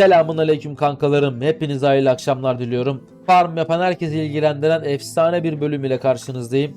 Selamun aleyküm kankalarım. Hepinize hayırlı akşamlar diliyorum. Farm yapan herkesi ilgilendiren efsane bir bölüm ile karşınızdayım.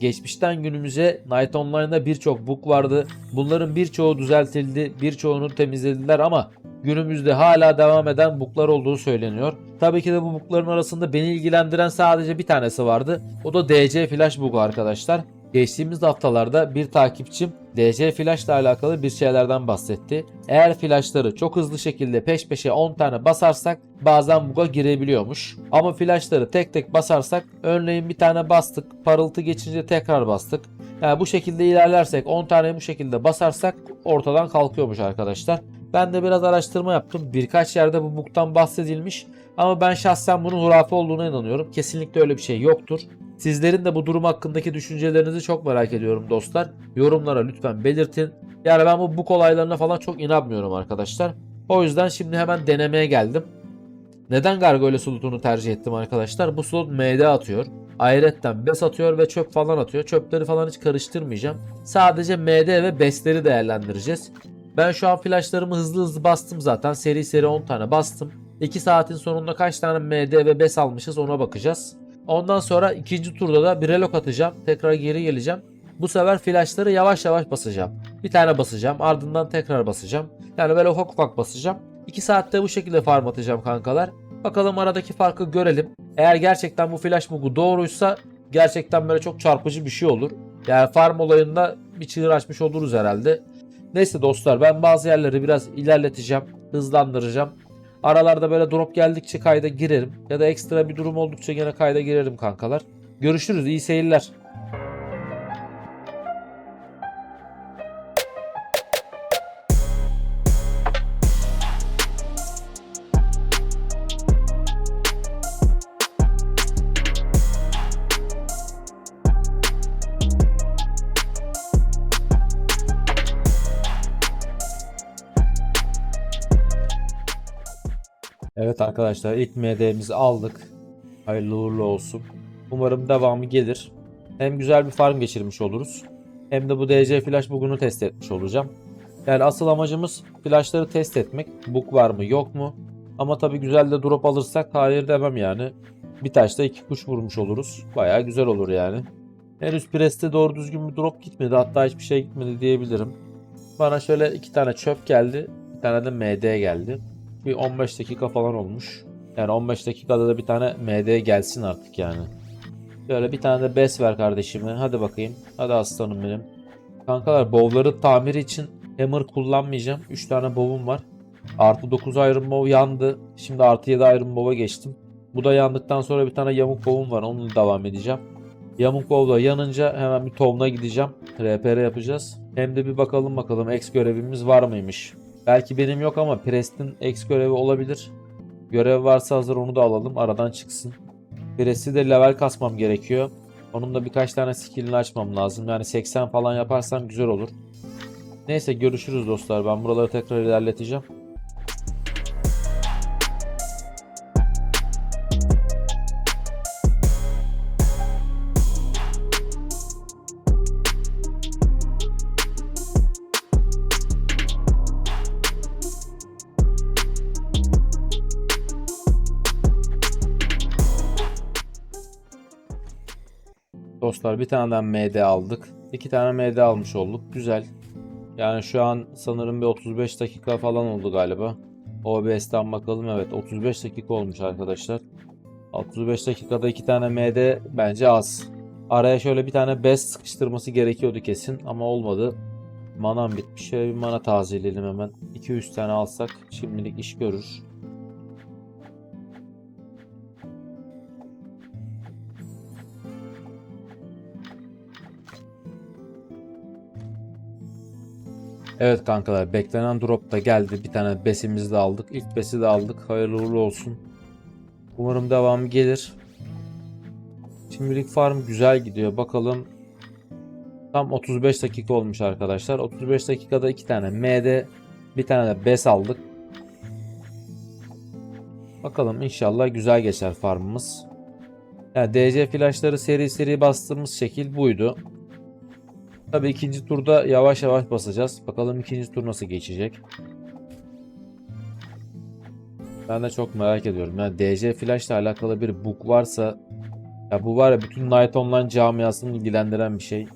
Geçmişten günümüze Night Online'da birçok bug vardı. Bunların birçoğu düzeltildi, birçoğunu temizlediler ama günümüzde hala devam eden buglar olduğu söyleniyor. Tabii ki de bu bugların arasında beni ilgilendiren sadece bir tanesi vardı. O da DC Flash bug'u arkadaşlar. Geçtiğimiz haftalarda bir takipçim DC Flash ile alakalı bir şeylerden bahsetti. Eğer flashları çok hızlı şekilde peş peşe 10 tane basarsak bazen bug'a girebiliyormuş. Ama flashları tek tek basarsak örneğin bir tane bastık parıltı geçince tekrar bastık. Yani bu şekilde ilerlersek 10 tane bu şekilde basarsak ortadan kalkıyormuş arkadaşlar. Ben de biraz araştırma yaptım. Birkaç yerde bu bug'tan bahsedilmiş. Ama ben şahsen bunun hurafe olduğuna inanıyorum. Kesinlikle öyle bir şey yoktur. Sizlerin de bu durum hakkındaki düşüncelerinizi çok merak ediyorum dostlar. Yorumlara lütfen belirtin. Yani ben bu bug olaylarına falan çok inanmıyorum arkadaşlar. O yüzden şimdi hemen denemeye geldim. Neden Gargoyle slotunu tercih ettim arkadaşlar? Bu slot MD atıyor. Ayrıca bes atıyor ve çöp falan atıyor. Çöpleri falan hiç karıştırmayacağım. Sadece MD ve besleri değerlendireceğiz. Ben şu an flashlarımı hızlı hızlı bastım zaten. Seri seri 10 tane bastım. 2 saatin sonunda kaç tane MD ve bes almışız ona bakacağız. Ondan sonra ikinci turda da bir relok atacağım. Tekrar geri geleceğim. Bu sefer flashları yavaş yavaş basacağım. Bir tane basacağım ardından tekrar basacağım. Yani böyle ufak ufak basacağım. 2 saatte bu şekilde farm atacağım kankalar. Bakalım aradaki farkı görelim. Eğer gerçekten bu flash bug'u doğruysa gerçekten böyle çok çarpıcı bir şey olur. Yani farm olayında bir çığır açmış oluruz herhalde. Neyse dostlar ben bazı yerleri biraz ilerleteceğim. Hızlandıracağım. Aralarda böyle drop geldikçe kayda girerim. Ya da ekstra bir durum oldukça gene kayda girerim kankalar. Görüşürüz iyi seyirler. Arkadaşlar ilk MD'mizi aldık. Hayırlı uğurlu olsun. Umarım devamı gelir. Hem güzel bir farm geçirmiş oluruz. Hem de bu DC Flash bug'unu test etmiş olacağım. Yani asıl amacımız flashları test etmek. Bug var mı yok mu? Ama tabi güzel de drop alırsak hayır demem yani. Bir taşta iki kuş vurmuş oluruz. Baya güzel olur yani. Henüz preste doğru düzgün bir drop gitmedi. Hatta hiçbir şey gitmedi diyebilirim. Bana şöyle iki tane çöp geldi. Bir tane de MD geldi bir 15 dakika falan olmuş. Yani 15 dakikada da bir tane MD gelsin artık yani. Böyle bir tane de bes ver kardeşime. Hadi bakayım. Hadi aslanım benim. Kankalar bowları tamiri için hammer kullanmayacağım. 3 tane bow'um var. Artı 9 Iron Bow yandı. Şimdi artı 7 Iron Bow'a geçtim. Bu da yandıktan sonra bir tane yamuk bow'um var. Onunla devam edeceğim. Yamuk bow da yanınca hemen bir tovna gideceğim. RPR yapacağız. Hem de bir bakalım bakalım X görevimiz var mıymış. Belki benim yok ama Prest'in X görevi olabilir. Görev varsa hazır onu da alalım. Aradan çıksın. Prest'i de level kasmam gerekiyor. Onun da birkaç tane skillini açmam lazım. Yani 80 falan yaparsam güzel olur. Neyse görüşürüz dostlar. Ben buraları tekrar ilerleteceğim. Dostlar bir taneden MD aldık. İki tane MD almış olduk. Güzel. Yani şu an sanırım bir 35 dakika falan oldu galiba. OBS'ten bakalım. Evet 35 dakika olmuş arkadaşlar. 35 dakikada iki tane MD bence az. Araya şöyle bir tane best sıkıştırması gerekiyordu kesin ama olmadı. Manam bitmiş. Şöyle bir mana tazeleyelim hemen. 2-3 tane alsak şimdilik iş görür. Evet kankalar beklenen drop da geldi. Bir tane besimizi de aldık. İlk besi de aldık. Hayırlı uğurlu olsun. Umarım devamı gelir. Şimdilik farm güzel gidiyor. Bakalım. Tam 35 dakika olmuş arkadaşlar. 35 dakikada iki tane MD bir tane de bes aldık. Bakalım inşallah güzel geçer farmımız. Yani DC flashları seri seri bastığımız şekil buydu. Tabii ikinci turda yavaş yavaş basacağız. Bakalım ikinci tur nasıl geçecek. Ben de çok merak ediyorum. Yani DC Flash ile alakalı bir bug varsa ya bu var ya bütün Night Online camiasını ilgilendiren bir şey.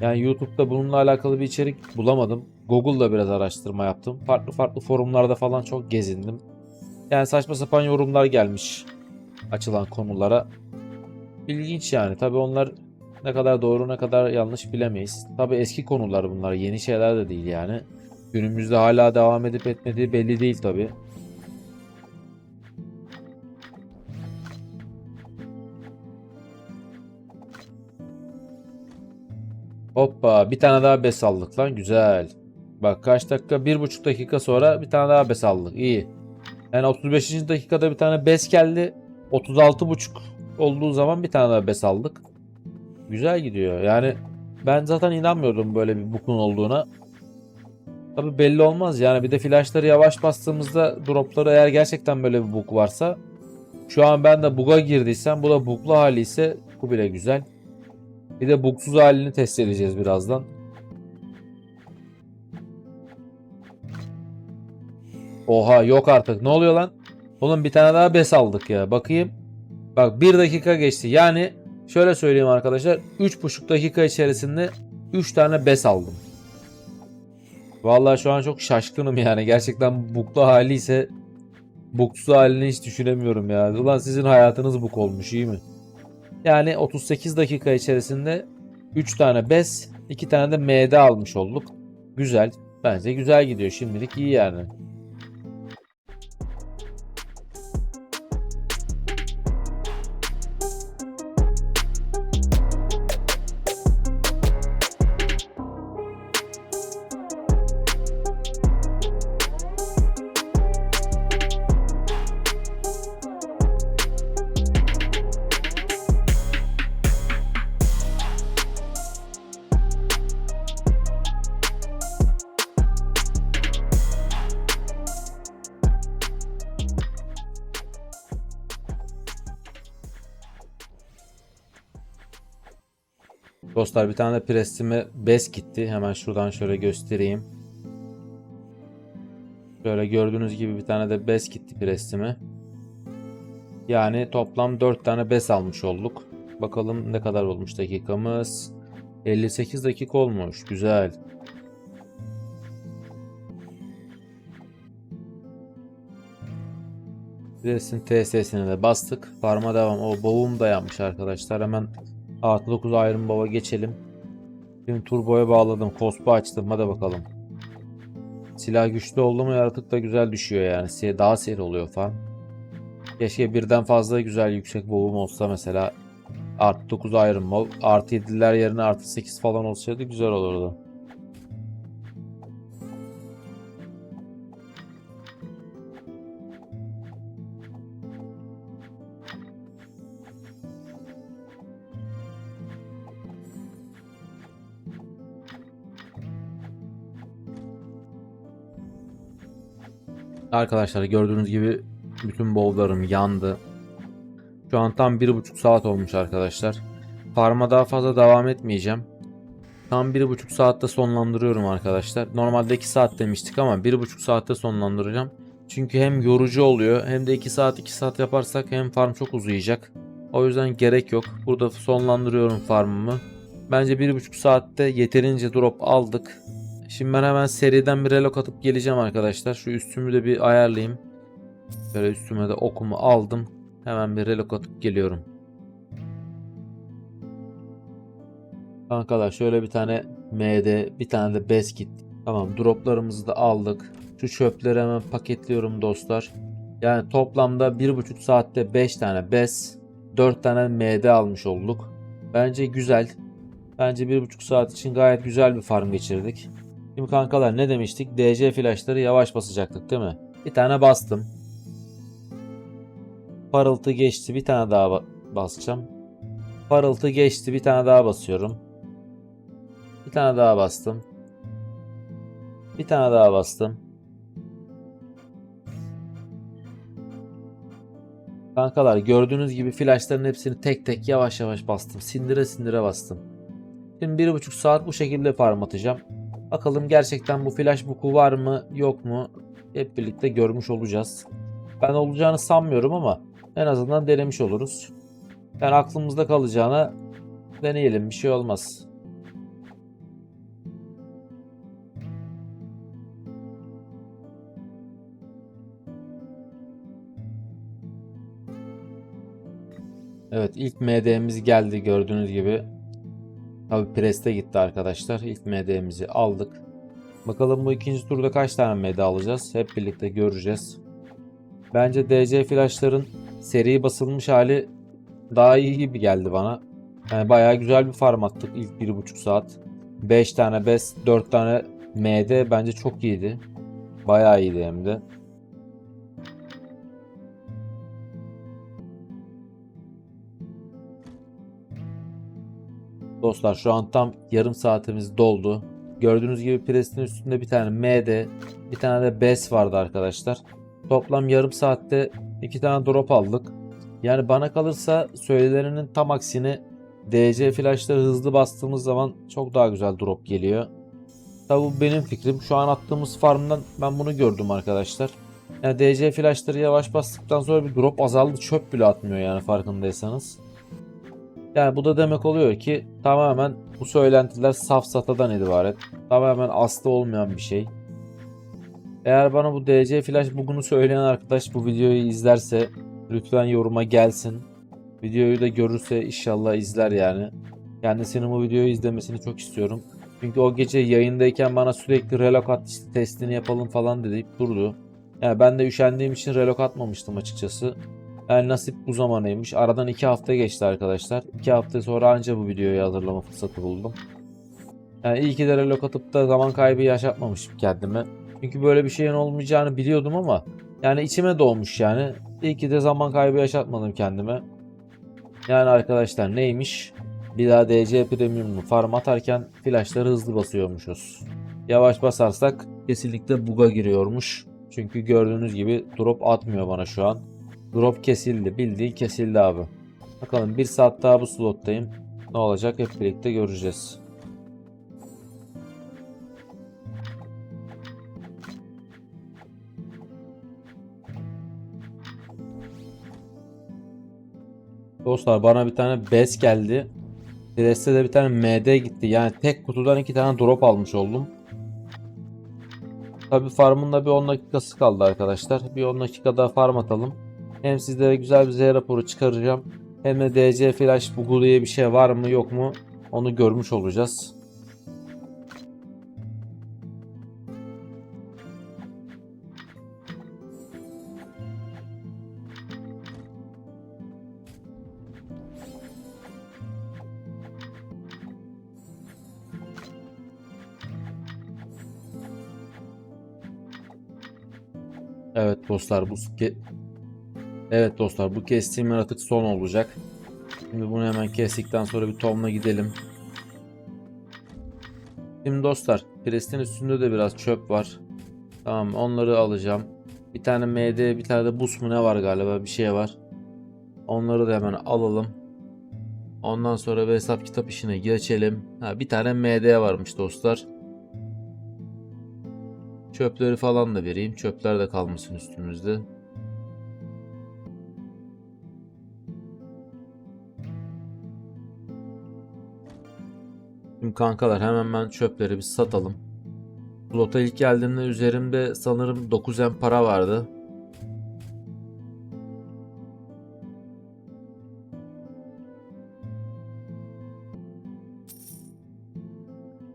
Yani YouTube'da bununla alakalı bir içerik bulamadım. Google'da biraz araştırma yaptım. Farklı farklı forumlarda falan çok gezindim. Yani saçma sapan yorumlar gelmiş açılan konulara. İlginç yani. Tabii onlar ne kadar doğru ne kadar yanlış bilemeyiz. Tabii eski konular bunlar. Yeni şeyler de değil yani. Günümüzde hala devam edip etmediği belli değil tabii. Hoppa bir tane daha bes aldık lan güzel. Bak kaç dakika bir buçuk dakika sonra bir tane daha bes aldık iyi. Yani 35. dakikada bir tane bes geldi. 36 buçuk olduğu zaman bir tane daha bes aldık. Güzel gidiyor yani ben zaten inanmıyordum böyle bir bukun olduğuna. Tabi belli olmaz yani bir de flashları yavaş bastığımızda dropları eğer gerçekten böyle bir bug varsa şu an ben de bug'a girdiysem bu da bug'lu hali ise bu bile güzel. Bir de bugsuz halini test edeceğiz birazdan. Oha yok artık. Ne oluyor lan? Oğlum bir tane daha bes aldık ya. Bakayım. Bak 1 dakika geçti. Yani şöyle söyleyeyim arkadaşlar. 3,5 dakika içerisinde 3 tane bes aldım. Vallahi şu an çok şaşkınım yani. Gerçekten buklu hali ise buksuz halini hiç düşünemiyorum ya. Ulan sizin hayatınız buk olmuş iyi mi? Yani 38 dakika içerisinde 3 tane BES, 2 tane de MD almış olduk. Güzel. Bence güzel gidiyor. Şimdilik iyi yani. Dostlar bir tane de prestime BES gitti. Hemen şuradan şöyle göstereyim. Şöyle gördüğünüz gibi bir tane de BES gitti prestime. Yani toplam 4 tane BES almış olduk. Bakalım ne kadar olmuş dakikamız. 58 dakika olmuş. Güzel. Prestin TS'sine de bastık. Farma devam. O boğum da yapmış arkadaşlar. Hemen Artı 9 ayrım baba geçelim. Şimdi turboya bağladım. Kospu açtım. Hadi bakalım. Silah güçlü oldu mu yaratık da güzel düşüyor yani. Daha seri oluyor falan. Keşke birden fazla güzel yüksek boğum olsa mesela. Artı 9 ayrım bol. Artı 7'ler yerine artı 8 falan olsaydı güzel olurdu. Arkadaşlar gördüğünüz gibi bütün bowl'larım yandı. Şu an tam bir buçuk saat olmuş arkadaşlar. Farma daha fazla devam etmeyeceğim. Tam bir buçuk saatte sonlandırıyorum arkadaşlar. Normalde 2 saat demiştik ama bir buçuk saatte sonlandıracağım. Çünkü hem yorucu oluyor hem de 2 saat 2 saat yaparsak hem farm çok uzayacak. O yüzden gerek yok. Burada sonlandırıyorum farmımı. Bence bir buçuk saatte yeterince drop aldık. Şimdi ben hemen seriden bir relok atıp geleceğim arkadaşlar. Şu üstümü de bir ayarlayayım. Böyle üstüme de okumu aldım. Hemen bir relok atıp geliyorum. Kankalar şöyle bir tane MD, bir tane de bes kit. Tamam droplarımızı da aldık. Şu çöpleri hemen paketliyorum dostlar. Yani toplamda 1,5 saatte 5 tane bes, 4 tane MD almış olduk. Bence güzel. Bence 1,5 saat için gayet güzel bir farm geçirdik. Şimdi kankalar ne demiştik? DC flashları yavaş basacaktık değil mi? Bir tane bastım. Parıltı geçti. Bir tane daha ba- basacağım. Parıltı geçti. Bir tane daha basıyorum. Bir tane daha bastım. Bir tane daha bastım. Kankalar gördüğünüz gibi flashların hepsini tek tek yavaş yavaş bastım. Sindire sindire bastım. Şimdi bir buçuk saat bu şekilde farm atacağım. Bakalım gerçekten bu flash book'u var mı yok mu hep birlikte görmüş olacağız. Ben olacağını sanmıyorum ama en azından denemiş oluruz. Yani aklımızda kalacağına deneyelim bir şey olmaz. Evet ilk MD'miz geldi gördüğünüz gibi. Tabi Preste gitti arkadaşlar. İlk MD'mizi aldık. Bakalım bu ikinci turda kaç tane MD alacağız. Hep birlikte göreceğiz. Bence DC flashların seri basılmış hali daha iyi gibi geldi bana. Yani bayağı güzel bir farm attık ilk 1.5 saat. 5 tane BES, 4 tane MD bence çok iyiydi. Bayağı iyiydi hem de. Dostlar şu an tam yarım saatimiz doldu. Gördüğünüz gibi Preston üstünde bir tane MD, bir tane de BES vardı arkadaşlar. Toplam yarım saatte iki tane drop aldık. Yani bana kalırsa söylelerinin tam aksine DC flashları hızlı bastığımız zaman çok daha güzel drop geliyor. Tabi bu benim fikrim. Şu an attığımız farmdan ben bunu gördüm arkadaşlar. Yani DC flashları yavaş bastıktan sonra bir drop azaldı. Çöp bile atmıyor yani farkındaysanız. Yani bu da demek oluyor ki tamamen bu söylentiler safsatadan ibaret. Tamamen aslı olmayan bir şey. Eğer bana bu DC Flash bugünü söyleyen arkadaş bu videoyu izlerse lütfen yoruma gelsin. Videoyu da görürse inşallah izler yani. Kendisinin bu videoyu izlemesini çok istiyorum. Çünkü o gece yayındayken bana sürekli relok at işte testini yapalım falan deyip durdu. Yani ben de üşendiğim için relok atmamıştım açıkçası. Yani nasip bu zamanıymış. Aradan 2 hafta geçti arkadaşlar. 2 hafta sonra anca bu videoyu hazırlama fırsatı buldum. Yani iyi ki de relok atıp da zaman kaybı yaşatmamışım kendime. Çünkü böyle bir şeyin olmayacağını biliyordum ama yani içime doğmuş yani. İyi ki de zaman kaybı yaşatmadım kendime. Yani arkadaşlar neymiş? Bir daha DC Premium'u farm atarken flashları hızlı basıyormuşuz. Yavaş basarsak kesinlikle bug'a giriyormuş. Çünkü gördüğünüz gibi drop atmıyor bana şu an. Drop kesildi. Bildiğin kesildi abi. Bakalım bir saat daha bu slottayım. Ne olacak hep birlikte göreceğiz. Dostlar bana bir tane BES geldi. Preste de bir tane MD gitti. Yani tek kutudan iki tane drop almış oldum. Tabi farmın da bir 10 dakikası kaldı arkadaşlar. Bir 10 dakika daha farm atalım. Hem sizlere güzel bir Z raporu çıkaracağım. Hem de DC Flash Bugu diye bir şey var mı yok mu onu görmüş olacağız. Evet dostlar bu Evet dostlar bu kestiğim yaratık son olacak. Şimdi bunu hemen kestikten sonra bir tomla gidelim. Şimdi dostlar prestin üstünde de biraz çöp var. Tamam onları alacağım. Bir tane MD bir tane de bus mu ne var galiba bir şey var. Onları da hemen alalım. Ondan sonra bir hesap kitap işine geçelim. Ha, bir tane MD varmış dostlar. Çöpleri falan da vereyim. Çöpler de kalmasın üstümüzde. Şimdi kankalar hemen ben çöpleri bir satalım. Lota ilk geldiğimde üzerimde sanırım 9M para vardı.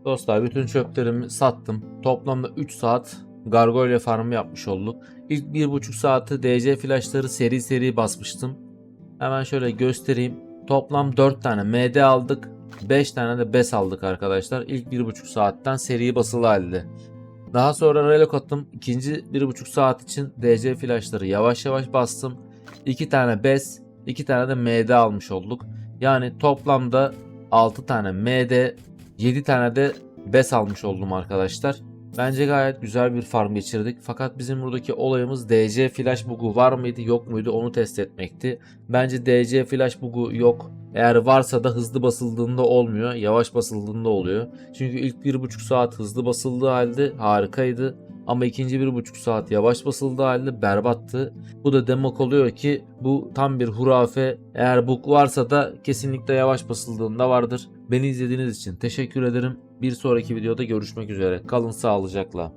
Dostlar bütün çöplerimi sattım. Toplamda 3 saat Gargoyle farmı yapmış olduk. İlk 1.5 saati DC flashları seri seri basmıştım. Hemen şöyle göstereyim. Toplam 4 tane MD aldık. 5 tane de BES aldık arkadaşlar. İlk 1.5 saatten seri basılı halde. Daha sonra relok attım. İkinci 1.5 saat için DC flashları yavaş yavaş bastım. 2 tane BES, 2 tane de MD almış olduk. Yani toplamda 6 tane MD, 7 tane de BES almış oldum arkadaşlar. Bence gayet güzel bir farm geçirdik. Fakat bizim buradaki olayımız DC flash bug'u var mıydı yok muydu onu test etmekti. Bence DC flash bug'u yok. Eğer varsa da hızlı basıldığında olmuyor. Yavaş basıldığında oluyor. Çünkü ilk 1,5 saat hızlı basıldığı halde harikaydı. Ama ikinci 1,5 saat yavaş basıldığı halde berbattı. Bu da demek oluyor ki bu tam bir hurafe. Eğer bug varsa da kesinlikle yavaş basıldığında vardır. Beni izlediğiniz için teşekkür ederim. Bir sonraki videoda görüşmek üzere. Kalın sağlıcakla.